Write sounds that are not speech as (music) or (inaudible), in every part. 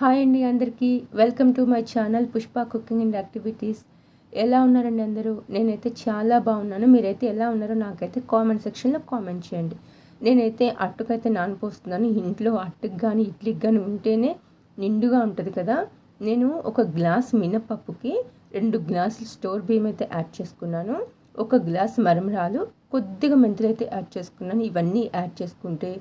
Hi అండి అందరికీ. Welcome to my channel Pushpa cooking and activities. ఎలా ఉన్నారండి అందరూ? నేనైతే చాలా బాగున్నాను. మీరైతే ఎలా ఉన్నారో నాకైతే కామెంట్ సెక్షన్లో కామెంట్ చేయండి. నేనైతే అట్టుకైతే నానిపోస్తున్నాను. ఇంట్లో అట్టుకు కానీ ఇడ్లీకి కానీ ఉంటేనే నిండుగా ఉంటుంది కదా. నేను ఒక గ్లాస్ మినపప్పుకి రెండు గ్లాసులు స్టోర్ బియ్యం అయితే యాడ్ చేసుకున్నాను. ఒక గ్లాస్ మరమరాలు కొద్దిగా మెంతులు అయితే యాడ్ చేసుకున్నాను. ఇవన్నీ యాడ్ చేసుకుంటే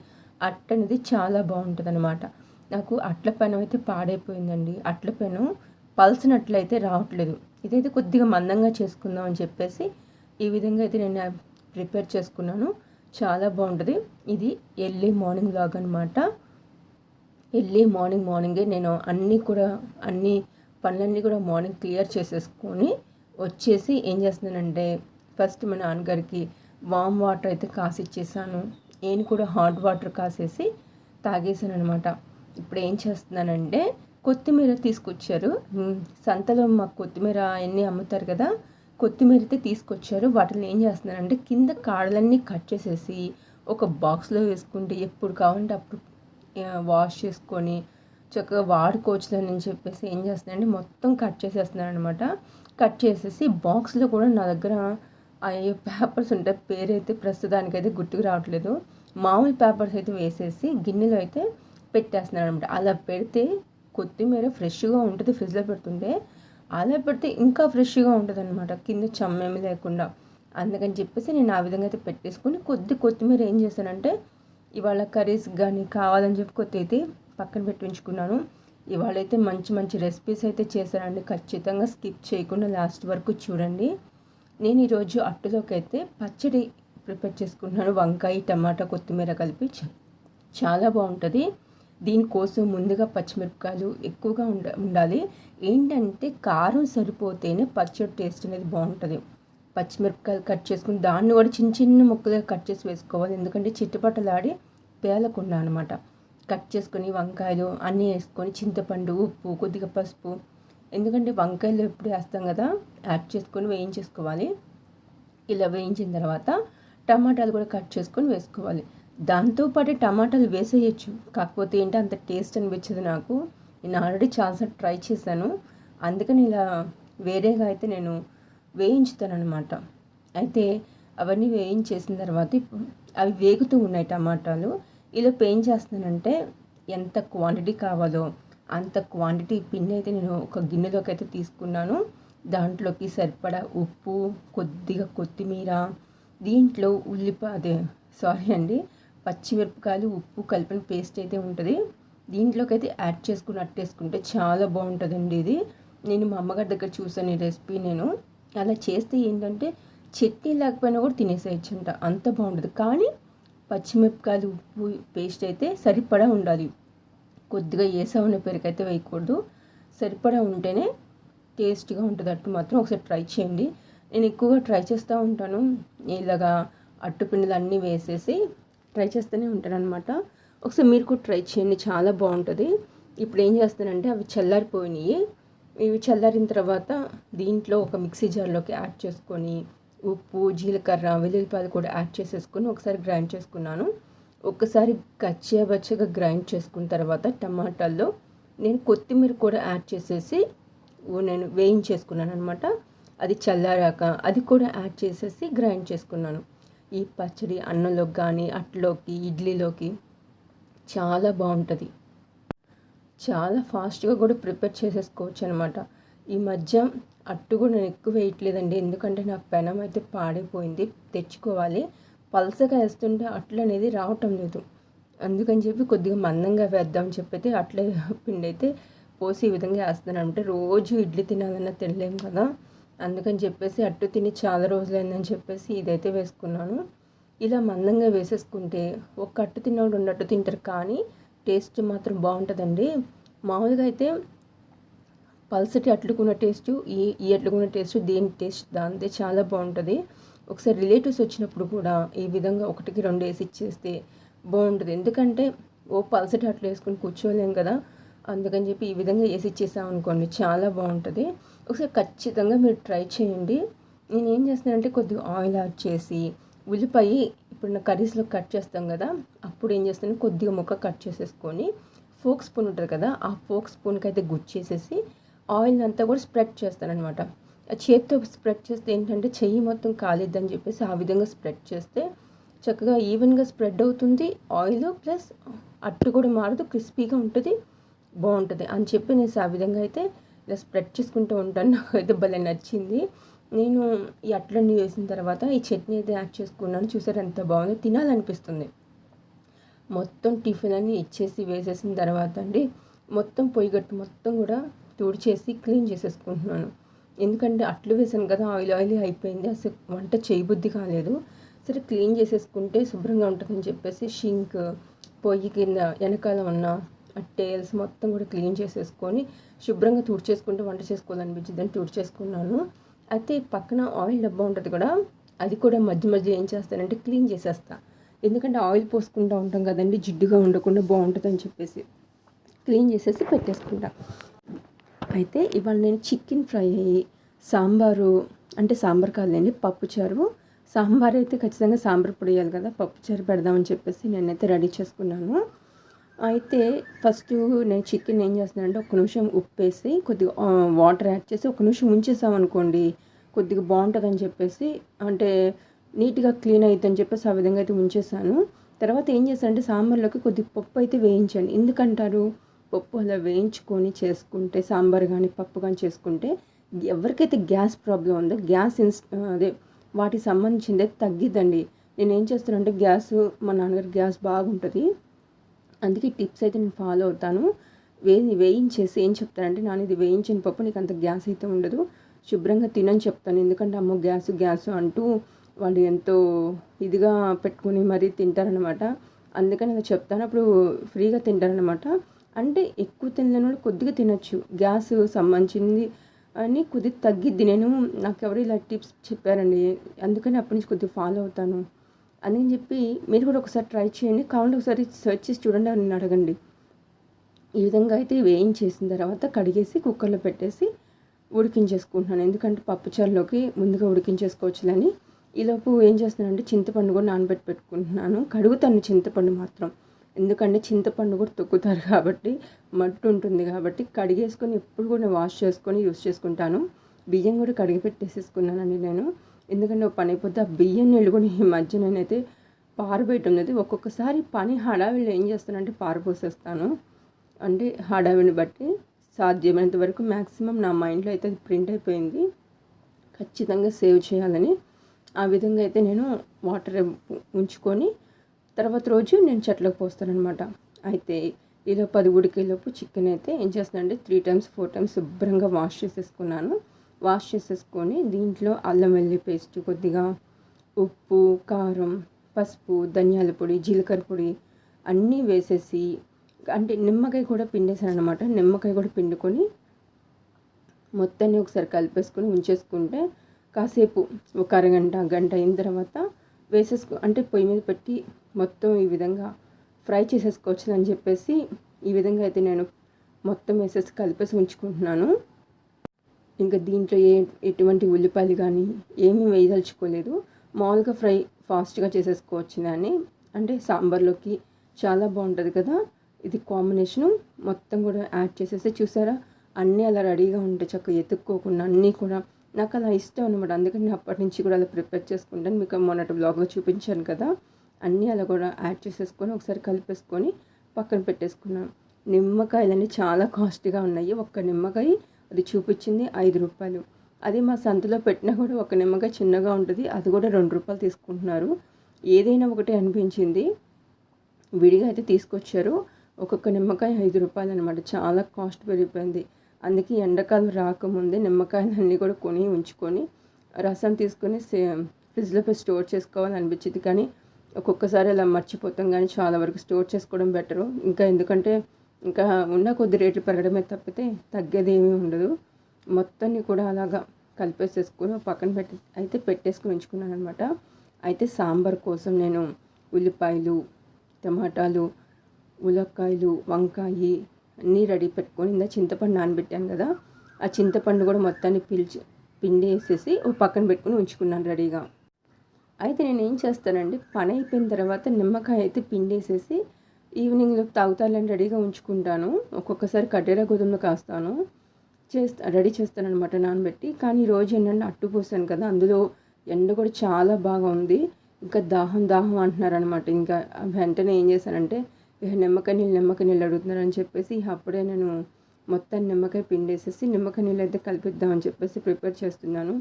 అట్ట అనేది చాలా బాగుంటుంది అనమాట నాకు అట్ల పెనం అయితే పాడైపోయిందండి. అట్ల పెనం పలసినట్లయితే రావట్లేదు. ఇదైతే కొద్దిగా మందంగా చేసుకుందాం అని చెప్పేసి ఈ విధంగా అయితే నేను ప్రిపేర్ చేసుకున్నాను. చాలా బాగుంటుంది. ఇది ఎర్లీ మార్నింగ్ లాగ్ అనమాట ఎర్లీ మార్నింగ్ మార్నింగే నేను అన్నీ కూడా అన్ని పనులన్నీ కూడా మార్నింగ్ క్లియర్ చేసేసుకొని వచ్చేసి ఏం చేస్తున్నానంటే ఫస్ట్ మా నాన్నగారికి వామ్ వాటర్ అయితే కాసి ఇచ్చేసాను నేను కూడా హాట్ వాటర్ కాసేసి తాగేసాను అనమాట ఇప్పుడు ఏం చేస్తున్నానంటే కొత్తిమీర తీసుకొచ్చారు. సంతలో మాకు కొత్తిమీర అన్నీ అమ్ముతారు కదా కొత్తిమీర అయితే తీసుకొచ్చారు. వాటిని ఏం చేస్తున్నానంటే కింద కాడలన్నీ కట్ చేసేసి ఒక బాక్స్లో వేసుకుంటే ఎప్పుడు కావాలంటే అప్పుడు వాష్ చేసుకొని చక్కగా వాడుకోవచ్చులని చెప్పేసి ఏం చేస్తున్నానంటే మొత్తం కట్ చేసేస్తున్నాను అనమాట కట్ చేసేసి బాక్స్లో కూడా నా దగ్గర అయ్యే పేపర్స్ ఉంటాయి. పేరైతే ప్రస్తుతానికైతే గుర్తుకు రావట్లేదు. మామూలు పేపర్స్ అయితే వేసేసి గిన్నెలో అయితే పెట్టేస్తున్నాను అనమాట అలా పెడితే కొత్తిమీర ఫ్రెష్గా ఉంటుంది ఫ్రిడ్జ్లో పెడుతుంటే అలా పెడితే ఇంకా ఫ్రెష్గా ఉంటుంది అనమాట కింద చమ్మేమి లేకుండా. అందుకని చెప్పేసి నేను ఆ విధంగా అయితే పెట్టేసుకొని కొద్ది కొత్తిమీర ఏం చేశానంటే ఇవాళ కర్రీస్ కానీ కావాలని చెప్పి కొత్త అయితే పక్కన పెట్టించుకున్నాను. ఇవాళైతే ఇవాళ అయితే మంచి మంచి రెసిపీస్ అయితే చేశానండి. ఖచ్చితంగా స్కిప్ చేయకుండా లాస్ట్ వరకు చూడండి. నేను ఈరోజు అట్టులోకి అయితే పచ్చడి ప్రిపేర్ చేసుకున్నాను. వంకాయ టమాటా కొత్తిమీర కలిపి. చాలా బాగుంటుంది. దీనికోసం ముందుగా పచ్చిమిరపకాయలు ఎక్కువగా ఉండ ఉండాలి. ఏంటంటే కారం సరిపోతేనే పచ్చడి టేస్ట్ అనేది బాగుంటుంది. పచ్చిమిరపకాయలు కట్ చేసుకుని దాన్ని కూడా చిన్న చిన్న ముక్కలుగా కట్ చేసి వేసుకోవాలి. ఎందుకంటే చిట్టుపట్టలాడి పేలకుండా అనమాట కట్ చేసుకొని వంకాయలు అన్నీ వేసుకొని చింతపండు ఉప్పు కొద్దిగా పసుపు. ఎందుకంటే వంకాయలు ఎప్పుడు వేస్తాం కదా యాడ్ చేసుకొని వేయించేసుకోవాలి. ఇలా వేయించిన తర్వాత టమాటాలు కూడా కట్ చేసుకొని వేసుకోవాలి. దాంతోపాటు టమాటాలు వేసేయచ్చు. కాకపోతే ఏంటి అంత టేస్ట్ అనిపించదు నాకు. నేను ఆల్రెడీ చాలాసార్లు ట్రై చేశాను. అందుకని ఇలా వేరేగా అయితే నేను వేయించుతాను అనమాట అయితే అవన్నీ వేయించేసిన తర్వాత ఇప్పుడు అవి వేగుతూ ఉన్నాయి టమాటాలు. ఇలా ఏం చేస్తున్నానంటే ఎంత క్వాంటిటీ కావాలో అంత క్వాంటిటీ పిండి అయితే నేను ఒక గిన్నెలోకి అయితే తీసుకున్నాను. దాంట్లోకి సరిపడా ఉప్పు కొద్దిగా కొత్తిమీర దీంట్లో ఉల్లిపాయ అదే సారీ అండి పచ్చిమిరపకాయలు ఉప్పు కలిపిన పేస్ట్ అయితే ఉంటుంది. దీంట్లోకి అయితే యాడ్ చేసుకుని అట్టేసుకుంటే చాలా బాగుంటుందండి ఇది. నేను మా అమ్మగారి దగ్గర చూసాను ఈ రెసిపీ నేను. అలా చేస్తే ఏంటంటే చట్నీ లేకపోయినా కూడా తినేసేయచ్చంట. అంత బాగుంటుంది. కానీ పచ్చిమిరపకాయలు ఉప్పు పేస్ట్ అయితే సరిపడా ఉండాలి. కొద్దిగా ఏసావున్న పెరుగైతే వేయకూడదు. సరిపడా ఉంటేనే టేస్ట్గా ఉంటుంది. అట్టు మాత్రం ఒకసారి ట్రై చేయండి. నేను ఎక్కువగా ట్రై చేస్తూ ఉంటాను. ఇలాగా అట్టుపిండిలు అన్నీ వేసేసి ట్రై చేస్తూనే ఉంటానన్నమాట ఒకసారి మీరు కూడా ట్రై చేయండి చాలా బాగుంటుంది. ఇప్పుడు ఏం చేస్తానంటే అవి చల్లారిపోయినాయి. ఇవి చల్లారిన తర్వాత దీంట్లో ఒక మిక్సీ జార్లోకి యాడ్ చేసుకొని ఉప్పు జీలకర్ర వెల్లుల్లిపాయలు కూడా యాడ్ చేసేసుకొని ఒకసారి గ్రైండ్ చేసుకున్నాను. ఒకసారి కచ్చా గ్రైండ్ చేసుకున్న తర్వాత టమాటాల్లో నేను కొత్తిమీర కూడా యాడ్ చేసేసి నేను వేయించేసుకున్నాను అనమాట అది చల్లారాక అది కూడా యాడ్ చేసేసి గ్రైండ్ చేసుకున్నాను. ఈ పచ్చడి అన్నంలోకి కానీ అట్లోకి ఇడ్లీలోకి చాలా బాగుంటుంది. చాలా ఫాస్ట్గా కూడా ప్రిపేర్ చేసేసుకోవచ్చు అనమాట ఈ మధ్య అట్టు కూడా నేను ఎక్కువ వేయట్లేదండి. ఎందుకంటే నా పెనం అయితే పాడైపోయింది. తెచ్చుకోవాలి. పలసగా వేస్తుంటే అట్లు అనేది రావటం లేదు. అందుకని చెప్పి కొద్దిగా మందంగా వేద్దామని చెప్పి అట్లే పిండి అయితే పోసి ఈ విధంగా వేస్తున్నాను. అంటే రోజు ఇడ్లీ తినాలన్నా తినలేము కదా. అందుకని చెప్పేసి అట్టు తిని చాలా రోజులైందని చెప్పేసి ఇదైతే వేసుకున్నాను. ఇలా మందంగా వేసేసుకుంటే ఒక అట్టు తిన్నప్పుడు ఉన్నట్టు తింటారు కానీ టేస్ట్ మాత్రం బాగుంటుందండి. మామూలుగా అయితే పల్సటి అట్లుకున్న టేస్ట్ ఈ ఈ అట్లుకున్న టేస్ట్ దేని టేస్ట్ దాంతే చాలా బాగుంటుంది. ఒకసారి రిలేటివ్స్ వచ్చినప్పుడు కూడా ఈ విధంగా ఒకటికి రెండు వేసి ఇచ్చేస్తే బాగుంటుంది. ఎందుకంటే ఓ పల్సటి అట్లు వేసుకుని కూర్చోలేం కదా. అందుకని చెప్పి ఈ విధంగా వేసి ఇచ్చేసాం అనుకోండి చాలా బాగుంటుంది. ఒకసారి ఖచ్చితంగా మీరు ట్రై చేయండి. నేను ఏం చేస్తున్నానంటే కొద్దిగా ఆయిల్ యాడ్ చేసి ఉల్లిపాయ ఇప్పుడు నా కర్రీస్లో కట్ చేస్తాం కదా అప్పుడు ఏం చేస్తాను కొద్దిగా ముక్క కట్ చేసేసుకొని ఫోక్ స్పూన్ ఉంటుంది కదా ఆ ఫోక్ స్పూన్కి అయితే గుచ్చేసేసి ఆయిల్ అంతా కూడా స్ప్రెడ్ చేస్తానమాట చేతితో స్ప్రెడ్ చేస్తే ఏంటంటే చెయ్యి మొత్తం కాలిద్దని చెప్పేసి ఆ విధంగా స్ప్రెడ్ చేస్తే చక్కగా ఈవెన్గా స్ప్రెడ్ అవుతుంది. ఆయిల్ ప్లస్ అట్టు కూడా మారదు క్రిస్పీగా ఉంటుంది. బాగుంటుంది అని చెప్పి నేను ఆ విధంగా అయితే ఇలా స్ప్రెడ్ చేసుకుంటూ ఉంటాను. నాకు అయితే భలే నచ్చింది. నేను ఈ అట్లన్నీ వేసిన తర్వాత ఈ చట్నీ అయితే యాడ్ చేసుకున్నాను. చూసారు ఎంత బాగుందో? తినాలనిపిస్తుంది. మొత్తం టిఫిన్ అన్ని ఇచ్చేసి వేసేసిన తర్వాత అండి మొత్తం పొయ్యిగట్టు మొత్తం కూడా తుడిచేసి క్లీన్ చేసేసుకుంటున్నాను. ఎందుకంటే అట్లు వేసాను కదా ఆయిల్ ఆయిల్ అయిపోయింది. అసలు వంట చేయబుద్ధి కాలేదు. సరే క్లీన్ చేసేసుకుంటే శుభ్రంగా ఉంటుందని చెప్పేసి షింక్ పొయ్యి కింద వెనకాల ఉన్న టేల్స్ మొత్తం కూడా క్లీన్ చేసేసుకొని శుభ్రంగా తుడిచేసుకుంటే వంట చేసుకోవాలనిపించింది. అని తుడిచేసుకున్నాను. అయితే పక్కన ఆయిల్ డబ్బా ఉంటుంది కూడా అది కూడా మధ్య మధ్య ఏం చేస్తానంటే క్లీన్ చేసేస్తా. ఎందుకంటే ఆయిల్ పోసుకుంటూ ఉంటాం కదండి జిడ్డుగా ఉండకుండా బాగుంటుందని చెప్పేసి. క్లీన్ చేసేసి పెట్టేసుకుంటా. అయితే ఇవాళ నేను చికెన్ ఫ్రై సాంబారు అంటే సాంబార్ కాదండి పప్పుచారు సాంబార్ అయితే ఖచ్చితంగా సాంబార్ పొడి వేయాలి కదా పప్పుచారు పెడదామని చెప్పేసి నేనైతే రెడీ చేసుకున్నాను. అయితే ఫస్ట్ నేను చికెన్ ఏం చేస్తున్నానంటే ఒక నిమిషం ఉప్పేసి కొద్దిగా వాటర్ యాడ్ చేసి ఒక నిమిషం ఉంచేసాం అనుకోండి కొద్దిగా బాగుంటుందని చెప్పేసి అంటే నీట్గా క్లీన్ అవుతుందని చెప్పేసి ఆ విధంగా అయితే ఉంచేసాను. తర్వాత ఏం చేశానంటే సాంబార్లోకి కొద్ది పప్పు అయితే వేయించాను. ఎందుకంటారు? పప్పు అలా వేయించుకొని చేసుకుంటే సాంబార్ కానీ పప్పు కానీ చేసుకుంటే ఎవరికైతే గ్యాస్ ప్రాబ్లం ఉందో గ్యాస్ ఇన్స్ అదే వాటికి సంబంధించింది తగ్గిద్దండి. నేను ఏం చేస్తానంటే గ్యాస్ మా నాన్నగారు గ్యాస్ బాగుంటుంది. అందుకే టిప్స్ అయితే నేను ఫాలో అవుతాను. వే వేయించేసి ఏం చెప్తానంటే నాన్న ఇది వేయించిన పప్పు నీకు అంత గ్యాస్ అయితే ఉండదు. శుభ్రంగా తినని చెప్తాను. ఎందుకంటే అమ్మో గ్యాస్ గ్యాస్ అంటూ వాళ్ళు ఎంతో ఇదిగా పెట్టుకుని మరీ తింటారనమాట అందుకని అలా చెప్తాను. అప్పుడు ఫ్రీగా తింటారనమాట అంటే ఎక్కువ తినలేని వాళ్ళు కొద్దిగా తినొచ్చు. గ్యాస్ సంబంధించింది అని కొద్దిగా తగ్గిద్ది నేను నాకు ఎవరు ఇలా టిప్స్ చెప్పారండి. అందుకని అప్పటి నుంచి కొద్దిగా ఫాలో అవుతాను. అని చెప్పి మీరు కూడా ఒకసారి ట్రై చేయండి. కావాలంటే ఒకసారి సెర్చ్ చేసి చూడండి అని అడగండి. ఈ విధంగా అయితే వేయించేసిన తర్వాత కడిగేసి కుక్కర్లో పెట్టేసి ఉడికించేసుకుంటున్నాను. ఎందుకంటే పప్పుచారులోకి ముందుగా ఉడికించేసుకోవచ్చులని. ఈలోపు ఏం చేస్తున్నానంటే చింతపండు కూడా నానబెట్టి పెట్టుకుంటున్నాను. కడుగుతాను చింతపండు మాత్రం. ఎందుకంటే చింతపండు కూడా తొక్కుతారు కాబట్టి మట్టు ఉంటుంది కాబట్టి కడిగేసుకొని ఎప్పుడు కూడా వాష్ చేసుకొని యూస్ చేసుకుంటాను. బియ్యం కూడా కడిగి పెట్టేసేసుకున్నానండి నేను. ఎందుకంటే పని అయిపోతే ఆ బియ్యం నీళ్ళు కూడా ఈ మధ్య నేనైతే పారబెట్టున్నది ఒక్కొక్కసారి పని హడావిడిలో ఏం చేస్తానంటే పారపోసేస్తాను అంటే హడావిడిని బట్టి సాధ్యమైనంత వరకు మ్యాక్సిమం నా మైండ్లో అయితే అది ప్రింట్ అయిపోయింది. ఖచ్చితంగా సేవ్ చేయాలని. ఆ విధంగా అయితే నేను వాటర్ ఉంచుకొని తర్వాత రోజు నేను చెట్లకు పోస్తానమాట అయితే ఇలా పది ఉడికేలోపు చికెన్ అయితే ఏం చేస్తానంటే త్రీ టైమ్స్ ఫోర్ టైమ్స్ శుభ్రంగా వాష్ చేసేసుకున్నాను. వాష్ చేసేసుకొని దీంట్లో అల్లం వెల్లి పేస్ట్ కొద్దిగా ఉప్పు కారం పసుపు ధనియాల పొడి జీలకర్ర పొడి అన్నీ వేసేసి అంటే నిమ్మకాయ కూడా పిండేసాను అనమాట నిమ్మకాయ కూడా పిండుకొని మొత్తాన్ని ఒకసారి కలిపేసుకొని ఉంచేసుకుంటే కాసేపు ఒక అరగంట గంట అయిన తర్వాత వేసేసుకో అంటే పొయ్యి మీద పెట్టి మొత్తం ఈ విధంగా ఫ్రై చేసేసుకోవచ్చు అని చెప్పేసి ఈ విధంగా అయితే నేను మొత్తం వేసేసి కలిపేసి ఉంచుకుంటున్నాను. ఇంకా దీంట్లో ఏ ఎటువంటి ఉల్లిపాయలు కానీ ఏమీ వేయదలుచుకోలేదు. మామూలుగా ఫ్రై ఫాస్ట్గా చేసేసుకోవచ్చు దాన్ని అంటే సాంబార్లోకి చాలా బాగుంటుంది కదా. ఇది కాంబినేషను మొత్తం కూడా యాడ్ చేసేస్తే చూసారా? అన్నీ అలా రెడీగా ఉంటాయి చక్కగా ఎత్తుక్కోకుండా అన్నీ కూడా నాకు అలా ఇష్టం అనమాట అందుకని నేను అప్పటి నుంచి కూడా అలా ప్రిపేర్ చేసుకుంటాను. మీకు మొన్నటి బ్లాగ్లో చూపించాను కదా. అన్నీ అలా కూడా యాడ్ చేసేసుకొని ఒకసారి కలిపేసుకొని పక్కన పెట్టేసుకున్నాను. నిమ్మకాయలన్నీ చాలా కాస్ట్గా ఉన్నాయి. ఒక్క నిమ్మకాయ అది చూపించింది ఐదు రూపాయలు. అది మా సంతలో పెట్టినా కూడా ఒక నిమ్మకాయ చిన్నగా ఉంటుంది. అది కూడా రెండు రూపాయలు తీసుకుంటున్నారు. ఏదైనా ఒకటి అనిపించింది. విడిగా అయితే తీసుకొచ్చారు. ఒక్కొక్క నిమ్మకాయ ఐదు రూపాయలు అనమాట చాలా కాస్ట్ పెరిగిపోయింది. అందుకే ఎండాకాలం రాకముందే నిమ్మకాయలన్నీ కూడా కొని ఉంచుకొని రసం తీసుకొని ఫ్రిడ్జ్లో పోయి స్టోర్ చేసుకోవాలనిపించింది కానీ ఒక్కొక్కసారి అలా మర్చిపోతాం. కానీ చాలా వరకు స్టోర్ చేసుకోవడం బెటరు. ఇంకా ఎందుకంటే ఇంకా ఉన్న కొద్ది రేట్లు పెరగడమే తప్పితే తగ్గేది ఏమీ ఉండదు. మొత్తాన్ని కూడా అలాగా కలిపేసేసుకుని పక్కన పెట్టి అయితే పెట్టేసుకుని ఉంచుకున్నాను అనమాట అయితే సాంబార్ కోసం నేను ఉల్లిపాయలు టమాటాలు ఉలక్కాయలు వంకాయి అన్నీ రెడీ పెట్టుకొని ఇందా చింతపండు నానబెట్టాను కదా ఆ చింతపండు కూడా మొత్తాన్ని పిలిచి పిండి వేసేసి ఓ పక్కన పెట్టుకుని ఉంచుకున్నాను రెడీగా. అయితే నేను ఏం చేస్తానండి పని అయిపోయిన తర్వాత నిమ్మకాయ అయితే పిండేసేసి ఈవినింగ్లో తాగుతాలని రెడీగా ఉంచుకుంటాను. ఒక్కొక్కసారి కట్టేరా గోధుమలు కాస్తాను. చేస్తా రెడీ చేస్తానమాట నానబెట్టి. కానీ ఈరోజు ఏంటంటే అట్టు పోసాను కదా అందులో ఎండ కూడా చాలా బాగా ఉంది. ఇంకా దాహం దాహం అంటున్నారనమాట ఇంకా వెంటనే ఏం చేశానంటే ఇక నిమ్మకాయ నీళ్ళు నిమ్మకాయ నీళ్ళు అడుగుతున్నారని చెప్పేసి అప్పుడే నేను మొత్తం నిమ్మకాయ పిండేసేసి నిమ్మకాయ నీళ్ళు అయితే కలిపిద్దామని చెప్పేసి ప్రిపేర్ చేస్తున్నాను.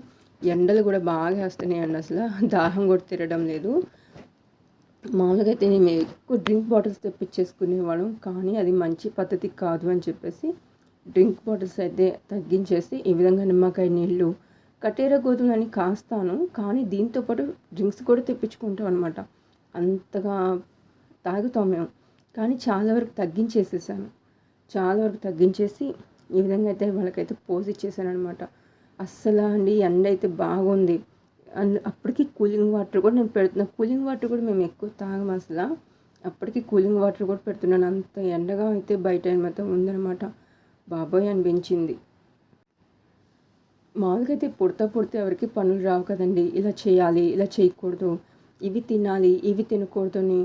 ఎండలు కూడా బాగా వేస్తున్నాయండి అండి అసలు. దాహం కూడా తిరగడం లేదు. మామూలుగా అయితే మేము ఎక్కువ డ్రింక్ బాటిల్స్ తెప్పించేసుకునేవాళ్ళం కానీ అది మంచి పద్ధతి కాదు అని చెప్పేసి డ్రింక్ బాటిల్స్ అయితే తగ్గించేసి ఈ విధంగా నిమ్మకాయ నీళ్ళు కటేరా గోధుమలని కాస్తాను కానీ దీంతోపాటు డ్రింక్స్ కూడా తెప్పించుకుంటాం అనమాట అంతగా తాగుతాం మేము కానీ చాలా వరకు తగ్గించేసేసాను. చాలా వరకు తగ్గించేసి ఈ విధంగా అయితే వాళ్ళకైతే పోజ్ ఇచ్చేసాను అనమాట అస్సలు అండి ఎండ అయితే బాగుంది. అండ్ అప్పటికి కూలింగ్ వాటర్ కూడా నేను పెడుతున్నా. కూలింగ్ వాటర్ కూడా మేము ఎక్కువ తాగం అసలు. అప్పటికి కూలింగ్ వాటర్ కూడా పెడుతున్నాను. అంత ఎండగా అయితే బయట మొత్తం ఉందనమాట బాబోయ్ అనిపించింది. మామూలుగా అయితే పుడతా పుడితే ఎవరికి పనులు రావు కదండి. ఇలా చేయాలి ఇలా చేయకూడదు. ఇవి తినాలి ఇవి తినకూడదు అని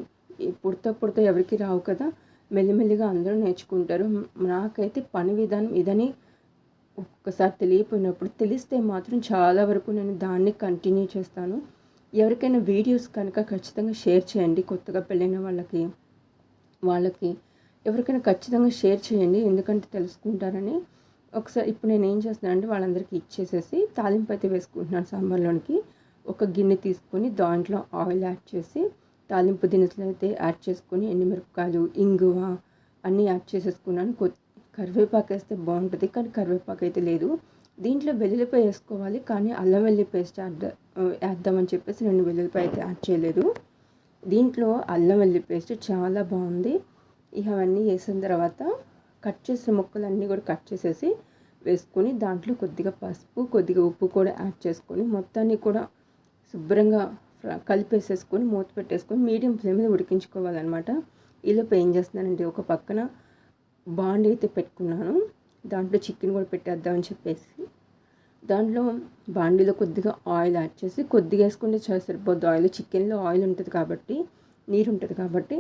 పుడతా పుడతా ఎవరికి రావు కదా. మెల్లిమెల్లిగా అందరూ నేర్చుకుంటారు. నాకైతే పని విధానం ఇదని ఒక్కసారి తెలియపోయినప్పుడు తెలిస్తే మాత్రం చాలా వరకు నేను దాన్ని కంటిన్యూ చేస్తాను. ఎవరికైనా వీడియోస్ కనుక ఖచ్చితంగా షేర్ చేయండి కొత్తగా పెళ్ళైన వాళ్ళకి వాళ్ళకి. ఎవరికైనా ఖచ్చితంగా షేర్ చేయండి ఎందుకంటే తెలుసుకుంటారని. ఒకసారి ఇప్పుడు నేను ఏం చేస్తున్నానంటే వాళ్ళందరికీ ఇచ్చేసేసి తాలింపు అయితే వేసుకుంటున్నాను సాంబార్లోనికి. ఒక గిన్నె తీసుకొని దాంట్లో ఆయిల్ యాడ్ చేసి తాలింపు దినుసులు అయితే యాడ్ చేసుకొని ఎండుమిరపకాయలు ఇంగువ అన్నీ యాడ్ చేసేసుకున్నాను. కొత్త కరివేపాకు వేస్తే బాగుంటుంది కానీ కరివేపాకు అయితే లేదు. దీంట్లో వెల్లుల్లిపాయ వేసుకోవాలి కానీ అల్లం వెల్లుల్లి పేస్ట్ యాడ్ వేద్దామని చెప్పేసి నేను వెల్లుల్లిపాయ అయితే యాడ్ చేయలేదు. దీంట్లో అల్లం వెల్లుల్లి పేస్ట్ చాలా బాగుంది. ఇక అవన్నీ వేసిన తర్వాత కట్ చేసిన ముక్కలన్నీ కూడా కట్ చేసేసి వేసుకొని దాంట్లో కొద్దిగా పసుపు కొద్దిగా ఉప్పు కూడా యాడ్ చేసుకొని మొత్తాన్ని కూడా శుభ్రంగా కలిపేసేసుకొని మూత పెట్టేసుకొని మీడియం ఫ్లేమ్లో మీద ఉడికించుకోవాలన్నమాట ఈలోపు ఏం చేస్తున్నానంటే ఒక పక్కన బాండ్ అయితే పెట్టుకున్నాను. దాంట్లో చికెన్ కూడా పెట్టేద్దామని చెప్పేసి. దాంట్లో బాండీలో కొద్దిగా ఆయిల్ యాడ్ చేసి కొద్దిగా వేసుకుంటే చాలా సరిపోద్ది. ఆయిల్ చికెన్లో ఆయిల్ ఉంటుంది కాబట్టి నీరు ఉంటుంది కాబట్టి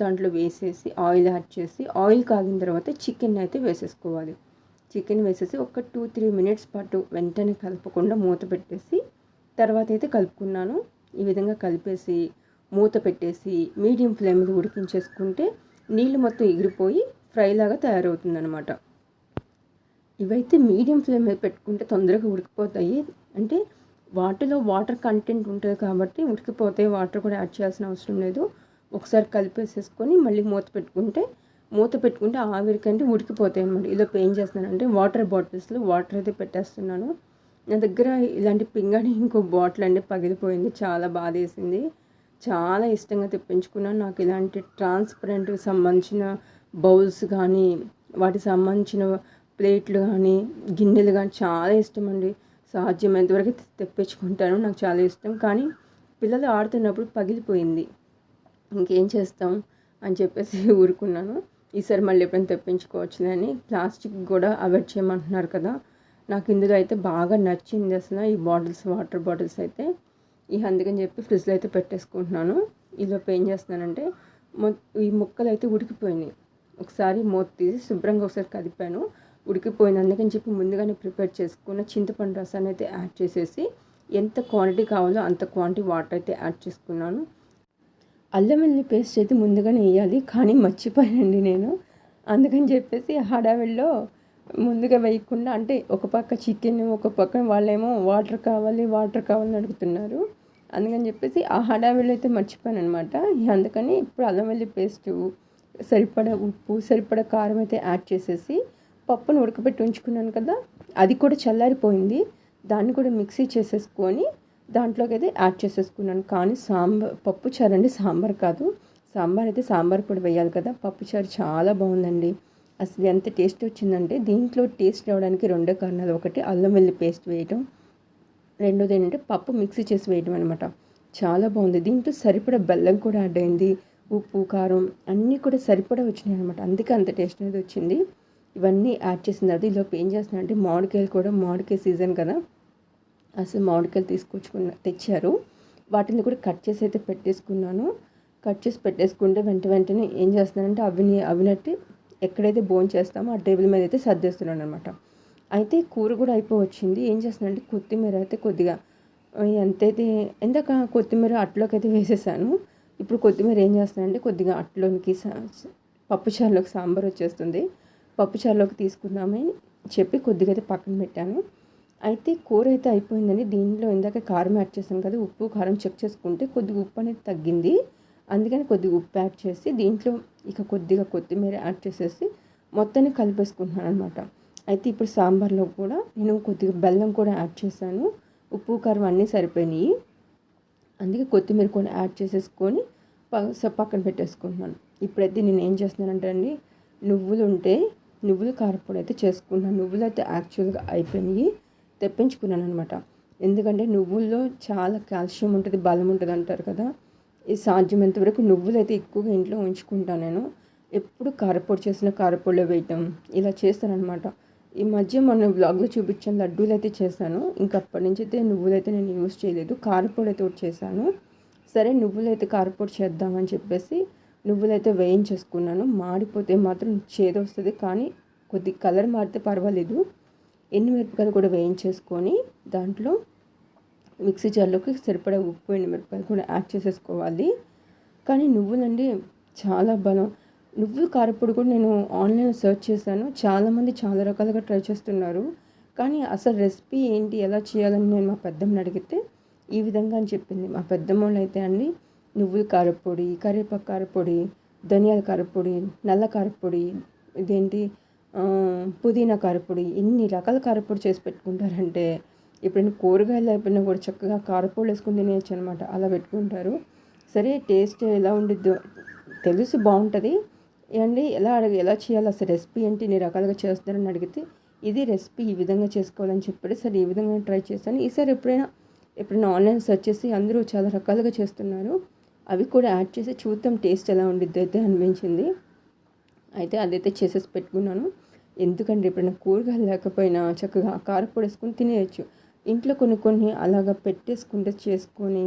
దాంట్లో వేసేసి ఆయిల్ యాడ్ చేసి ఆయిల్ కాగిన తర్వాత చికెన్ అయితే వేసేసుకోవాలి. చికెన్ వేసేసి ఒక టూ త్రీ మినిట్స్ పాటు వెంటనే కలపకుండా మూత పెట్టేసి తర్వాత అయితే కలుపుకున్నాను. ఈ విధంగా కలిపేసి మూత పెట్టేసి మీడియం ఫ్లేమ్లో ఉడికించేసుకుంటే నీళ్ళు మొత్తం ఎగిరిపోయి ఫ్రై లాగా తయారవుతుందనమాట ఇవైతే మీడియం ఫ్లేమ్ మీద పెట్టుకుంటే తొందరగా ఉడికిపోతాయి. అంటే వాటిలో వాటర్ కంటెంట్ ఉంటుంది కాబట్టి ఉడికిపోతాయి. వాటర్ కూడా యాడ్ చేయాల్సిన అవసరం లేదు. ఒకసారి కలిపేసేసుకొని మళ్ళీ మూత పెట్టుకుంటే మూత పెట్టుకుంటే ఆవిరికంటే ఉడికిపోతాయి అనమాట ఇలా ఏం చేస్తున్నానంటే వాటర్ బాటిల్స్లో వాటర్ అయితే పెట్టేస్తున్నాను. నా దగ్గర ఇలాంటి పింగడి ఇంకో బాటిల్ అండి. పగిలిపోయింది. చాలా బాధ వేసింది చాలా ఇష్టంగా తెప్పించుకున్నాను. నాకు ఇలాంటి ట్రాన్స్పరెంట్ సంబంధించిన బౌల్స్ కానీ వాటికి సంబంధించిన ప్లేట్లు కానీ గిన్నెలు కానీ చాలా ఇష్టం అండి సాధ్యమైనంతవరకు తెప్పించుకుంటాను నాకు చాలా ఇష్టం. కానీ పిల్లలు ఆడుతున్నప్పుడు పగిలిపోయింది. ఇంకేం చేస్తాం అని చెప్పేసి (laughs) ఊరుకున్నాను. ఈసారి మళ్ళీ ఎప్పుడైనా తెప్పించుకోవచ్చులని ప్లాస్టిక్ కూడా అవాయిడ్ చేయమంటున్నారు కదా. నాకు ఇందులో అయితే బాగా నచ్చింది అసలు ఈ బాటిల్స్ వాటర్ బాటిల్స్ అయితే. ఈ అందుకని చెప్పి ఫ్రిడ్జ్లో అయితే పెట్టేసుకుంటున్నాను. ఈలోపు ఏం చేస్తున్నానంటే ఈ ముక్కలు అయితే ఉడికిపోయినాయి. ఒకసారి మూత తీసి శుభ్రంగా ఒకసారి కదిపాను. ఉడికిపోయింది అందుకని చెప్పి ముందుగానే ప్రిపేర్ చేసుకున్న చింతపండు రసాన్ని అయితే యాడ్ చేసేసి ఎంత క్వాంటిటీ కావాలో అంత క్వాంటిటీ వాటర్ అయితే యాడ్ చేసుకున్నాను. అల్లం వెల్లుల్లి పేస్ట్ అయితే ముందుగానే వేయాలి కానీ మర్చిపోయానండి నేను. అందుకని చెప్పేసి హడావిడిలో ముందుగా వేయకుండా అంటే ఒక పక్క చికెన్ ఒక పక్క వాళ్ళేమో వాటర్ కావాలి వాటర్ కావాలని అడుగుతున్నారు. అందుకని చెప్పేసి ఆ హడావిడిలో అయితే మర్చిపోయాను అనమాట అందుకని ఇప్పుడు అల్లం వెల్లి పేస్ట్ సరిపడ ఉప్పు సరిపడ కారం అయితే యాడ్ చేసేసి పప్పును ఉడకబెట్టి ఉంచుకున్నాను కదా అది కూడా చల్లారిపోయింది. దాన్ని కూడా మిక్సీ చేసేసుకొని దాంట్లోకి అయితే యాడ్ చేసేసుకున్నాను. కానీ సాంబార్ పప్పు చారు అండి సాంబార్ కాదు. సాంబార్ అయితే సాంబార్ పొడి వేయాలి కదా. పప్పు చారు చాలా బాగుందండి. అసలు ఎంత టేస్ట్ వచ్చిందంటే దీంట్లో టేస్ట్ రావడానికి రెండో కారణాలు. ఒకటి అల్లం వెల్లి పేస్ట్ వేయటం రెండోది ఏంటంటే పప్పు మిక్సీ చేసి వేయడం అనమాట చాలా బాగుంది. దీంట్లో సరిపడా బెల్లం కూడా యాడ్ అయింది. ఉప్పు కారం అన్నీ కూడా సరిపడా వచ్చినాయి అనమాట అందుకే అంత టేస్ట్ అనేది వచ్చింది. ఇవన్నీ యాడ్ చేసిన తర్వాత ఈలోపు ఏం చేస్తున్నా అంటే మామిడికాయలు కూడా మామిడికాయ సీజన్ కదా. అసలు మామిడికాయలు తీసుకొచ్చుకున్న తెచ్చారు. వాటిని కూడా కట్ చేసి అయితే పెట్టేసుకున్నాను. కట్ చేసి పెట్టేసుకుంటే వెంట వెంటనే ఏం చేస్తున్నానంటే అవిని అవినట్టు ఎక్కడైతే బోన్ చేస్తామో ఆ టేబుల్ మీద అయితే సర్దేస్తున్నాను అనమాట అయితే కూర కూడా అయిపోవచ్చింది. ఏం చేస్తున్నానంటే కొత్తిమీర అయితే కొద్దిగా ఎంతైతే ఎందాక కొత్తిమీర అట్లోకి అయితే వేసేసాను. ఇప్పుడు కొత్తిమీర ఏం చేస్తానంటే కొద్దిగా అట్లోనికి సా- పప్పుచారులోకి సాంబార్ వచ్చేస్తుంది. పప్పుచారులోకి తీసుకుందామని చెప్పి కొద్దిగా అయితే పక్కన పెట్టాను. అయితే కూర అయితే అయిపోయిందండి. దీనిలో ఇందాక కారం యాడ్ చేశాను కదా ఉప్పు కారం చెక్ చేసుకుంటే కొద్దిగా ఉప్పు అనేది తగ్గింది. అందుకని కొద్దిగా ఉప్పు యాడ్ చేసి దీంట్లో ఇక కొద్దిగా కొత్తిమీర యాడ్ చేసేసి మొత్తాన్ని కలిపేసుకుంటున్నాను అనమాట అయితే ఇప్పుడు సాంబార్లో కూడా నేను కొద్దిగా బెల్లం కూడా యాడ్ చేశాను. ఉప్పు కారం అన్నీ సరిపోయినాయి. అందుకే కొత్తిమీర కూడా యాడ్ చేసేసుకొని పక్కన పెట్టేసుకుంటున్నాను. ఇప్పుడైతే నేను ఏం చేస్తున్నానంటే అండి నువ్వులు ఉంటే నువ్వులు కారపొడి అయితే చేసుకున్నాను నువ్వులు అయితే యాక్చువల్గా అయిపోయినాయి తెప్పించుకున్నాను అనమాట ఎందుకంటే నువ్వుల్లో చాలా కాల్షియం ఉంటుంది బలం ఉంటుంది అంటారు కదా. ఈ సాధ్యమైనంత వరకు నువ్వులు అయితే ఎక్కువగా ఇంట్లో ఉంచుకుంటాను నేను. ఎప్పుడు కారపొడి చేసిన కారపొడిలో వేయటం ఇలా చేస్తానమాట ఈ మధ్య మొన్న బ్లాగ్లో చూపించిన లడ్డూలు అయితే చేశాను. ఇంకప్పటి నుంచి అయితే నువ్వులైతే నేను యూజ్ చేయలేదు. కారపొడి అయితే ఒకటి చేశాను. సరే నువ్వులైతే కారపొడి చేద్దామని చెప్పేసి నువ్వులైతే వేయించేసుకున్నాను. మాడిపోతే మాత్రం చేదు వస్తుంది కానీ కొద్ది కలర్ మారితే పర్వాలేదు. ఎన్ని మిరపకాయలు కూడా వేయించేసుకొని దాంట్లో మిక్సీ జార్లోకి సరిపడా ఉప్పు ఎండు మిరపకాయలు కూడా యాడ్ చేసేసుకోవాలి. కానీ నువ్వులండి చాలా బలం. నువ్వుల కారపొడి కూడా నేను ఆన్లైన్లో సెర్చ్ చేశాను. చాలామంది చాలా రకాలుగా ట్రై చేస్తున్నారు. కానీ అసలు రెసిపీ ఏంటి ఎలా చేయాలని నేను మా పెద్దమ్మని అడిగితే ఈ విధంగా అని చెప్పింది. మా పెద్దమ్మ అయితే అండి నువ్వుల కారపొడి కరివేపాకు కారపొడి ధనియాల కారపొడి నల్ల కారపొడి ఇదేంటి పుదీనా కారపొడి ఇన్ని రకాల కారపొడి చేసి పెట్టుకుంటారంటే ఎప్పుడైనా కూరగాయలు అయిపోయినా కూడా చక్కగా కారపొడి వేసుకుని తినేయచ్చు అనమాట అలా పెట్టుకుంటారు. సరే టేస్ట్ ఎలా ఉండిద్దో తెలుసు బాగుంటుంది. ఏమండి ఎలా అడగ ఎలా చేయాలి? అసలు రెసిపీ ఏంటి? ఇన్ని రకాలుగా చేస్తారని అడిగితే ఇది రెసిపీ ఈ విధంగా చేసుకోవాలని చెప్పాడు సరే ఈ విధంగా ట్రై చేశాను ఈసారి ఎప్పుడైనా ఎప్పుడైనా ఆన్లైన్ సెర్చ్ చేసి అందరూ చాలా రకాలుగా చేస్తున్నారు. అవి కూడా యాడ్ చేసి చూద్దాం టేస్ట్ ఎలా ఉండిద్ది అయితే అనిపించింది. అయితే అదైతే చేసేసి పెట్టుకున్నాను. ఎందుకంటే ఎప్పుడైనా కూరగాయలు లేకపోయినా చక్కగా కారపొడి వేసుకొని తినేయచ్చు. ఇంట్లో కొన్ని కొన్ని అలాగా పెట్టేసుకుంటే చేసుకొని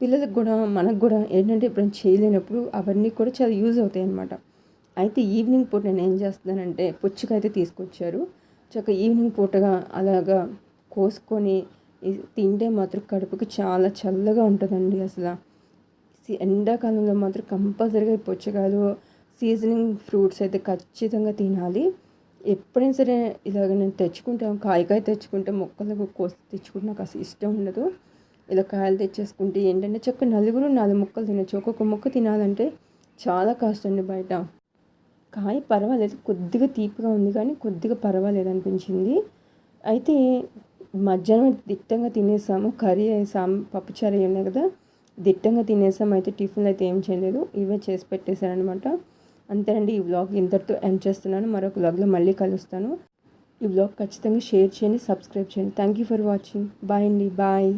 పిల్లలకు కూడా మనకు కూడా ఏంటంటే ఎప్పుడైనా చేయలేనప్పుడు అవన్నీ కూడా చాలా యూజ్ అవుతాయి అన్నమాట. అయితే ఈవినింగ్ పూట నేను ఏం చేస్తున్నానంటే పుచ్చుకైతే తీసుకొచ్చారు. చక్కగా ఈవినింగ్ పూటగా అలాగా కోసుకొని తింటే మాత్రం కడుపుకి చాలా చల్లగా ఉంటుందండి అసలు. ఎండాకాలంలో మాత్రం కంపల్సరీగా పుచ్చకాయలు సీజనింగ్ ఫ్రూట్స్ అయితే ఖచ్చితంగా తినాలి. ఎప్పుడైనా సరే ఇలాగ నేను తెచ్చుకుంటాం కాయకాయ తెచ్చుకుంటే మొక్కలకు కోసి తెచ్చుకుంటే నాకు అసలు ఇష్టం ఉండదు. ఇలా కాయలు తెచ్చేసుకుంటే ఏంటంటే చక్క నలుగురు నాలుగు ముక్కలు తినచ్చు. ఒక్కొక్క ముక్క తినాలంటే చాలా కష్టం అండి బయట. కాయ పర్వాలేదు కొద్దిగా తీపిగా ఉంది కానీ కొద్దిగా పర్వాలేదు అనిపించింది. అయితే మధ్యాహ్నం దిట్టంగా తినేసాము కర్రీ వేసాము పప్పుచారు ఉన్నాయి కదా. దిట్టంగా తినేసాము అయితే టిఫిన్లు అయితే ఏం చేయలేదు. ఇవే చేసి పెట్టేశారనమాట అంతేనండి ఈ వ్లాగ్ ఇంతటితో ఎండ్ చేస్తున్నాను. మరొక వ్లాగ్లో మళ్ళీ కలుస్తాను. ఈ వ్లాగ్ ఖచ్చితంగా షేర్ చేయండి సబ్స్క్రైబ్ చేయండి. Thank you for watching bye అండి బాయ్